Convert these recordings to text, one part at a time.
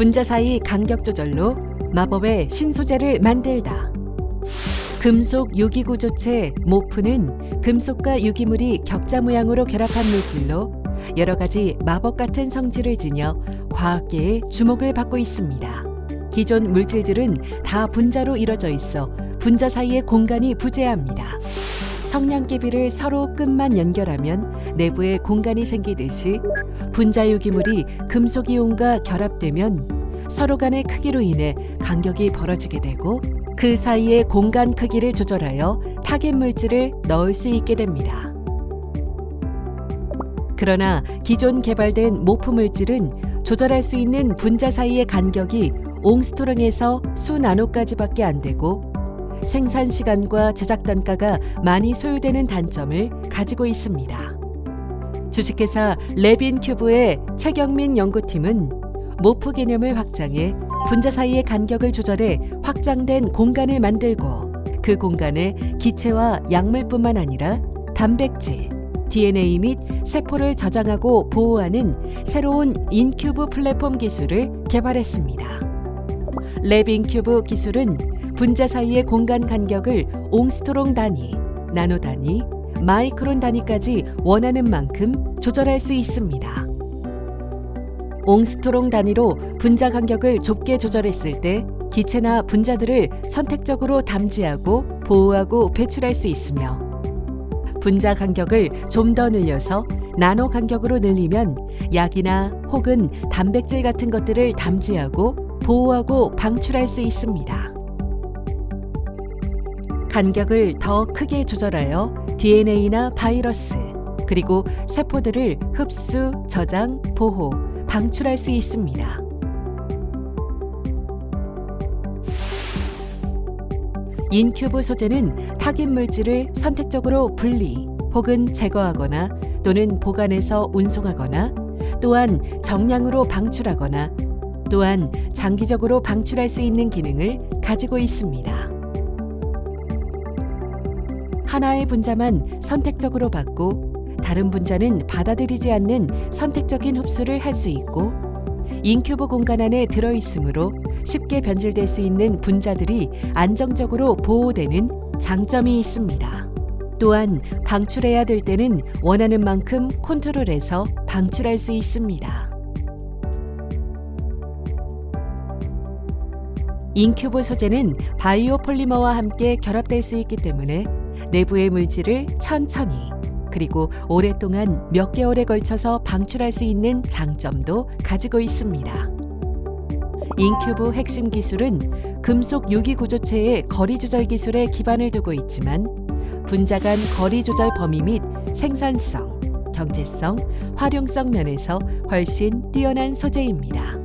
분자 사이 간격 조절로 마법의 신소재를 만들다. 금속 유기구조체 모프는 금속과 유기물이 격자 모양으로 결합한 물질로 여러 가지 마법 같은 성질을 지녀 과학계의 주목을 받고 있습니다. 기존 물질들은 다 분자로 이루어져 있어 분자 사이의 공간이 부재합니다. 성냥개비를 서로 끝만 연결하면 내부에 공간이 생기듯이 분자 유기물이 금속 이온과 결합되면 서로 간의 크기로 인해 간격이 벌어지게 되고 그 사이의 공간 크기를 조절하여 타겟 물질을 넣을 수 있게 됩니다. 그러나 기존 개발된 모프 물질은 조절할 수 있는 분자 사이의 간격이 옹스토롱에서 수 나노까지밖에 안 되고 생산 시간과 제작 단가가 많이 소요되는 단점을 가지고 있습니다. 주식회사 레빈 큐브의 최경민 연구팀은 모프 개념을 확장해 분자 사이의 간격을 조절해 확장된 공간을 만들고 그 공간에 기체와 약물뿐만 아니라 단백질, DNA 및 세포를 저장하고 보호하는 새로운 인큐브 플랫폼 기술을 개발했습니다. 레빈 큐브 기술은 분자 사이의 공간 간격을 옹스트롱 단위, 나노 단위, 마이크론 단위까지 원하는 만큼 조절할 수 있습니다. 옹스트롱 단위로 분자 간격을 좁게 조절했을 때 기체나 분자들을 선택적으로 담지하고 보호하고 배출할 수 있으며 분자 간격을 좀 더 늘려서 나노 간격으로 늘리면 약이나 혹은 단백질 같은 것들을 담지하고 보호하고 방출할 수 있습니다. 간격을 더 크게 조절하여 DNA나 바이러스, 그리고 세포들을 흡수, 저장, 보호, 방출할 수 있습니다. 인큐브 소재는 타깃 물질을 선택적으로 분리 혹은 제거하거나 또는 보관해서 운송하거나 또한 정량으로 방출하거나 또한 장기적으로 방출할 수 있는 기능을 가지고 있습니다. 하나의 분자만 선택적으로 받고 다른 분자는 받아들이지 않는 선택적인 흡수를 할 수 있고 인큐브 공간 안에 들어 있으므로 쉽게 변질될 수 있는 분자들이 안정적으로 보호되는 장점이 있습니다. 또한 방출해야 될 때는 원하는 만큼 컨트롤해서 방출할 수 있습니다. 인큐브 소재는 바이오 폴리머와 함께 결합될 수 있기 때문에 내부의 물질을 천천히 그리고 오랫동안 몇 개월에 걸쳐서 방출할 수 있는 장점도 가지고 있습니다. 인큐브 핵심 기술은 금속 유기 구조체의 거리 조절 기술에 기반을 두고 있지만 분자 간 거리 조절 범위 및 생산성, 경제성, 활용성 면에서 훨씬 뛰어난 소재입니다.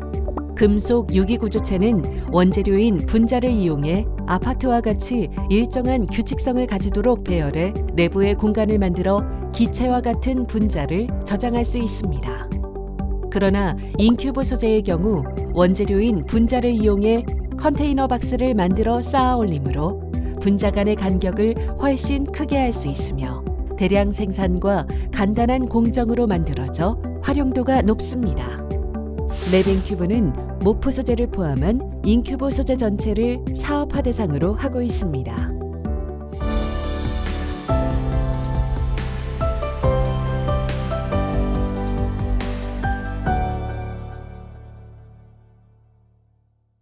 금속 유기 구조체는 원재료인 분자를 이용해 아파트와 같이 일정한 규칙성을 가지도록 배열해 내부의 공간을 만들어 기체와 같은 분자를 저장할 수 있습니다. 그러나 인큐브 소재의 경우 원재료인 분자를 이용해 컨테이너 박스를 만들어 쌓아 올리므로 분자 간의 간격을 훨씬 크게 할 수 있으며 대량 생산과 간단한 공정으로 만들어져 활용도가 높습니다. 레빙 큐브는 모프 소재를 포함한 인큐브 소재 전체를 사업화 대상으로 하고 있습니다.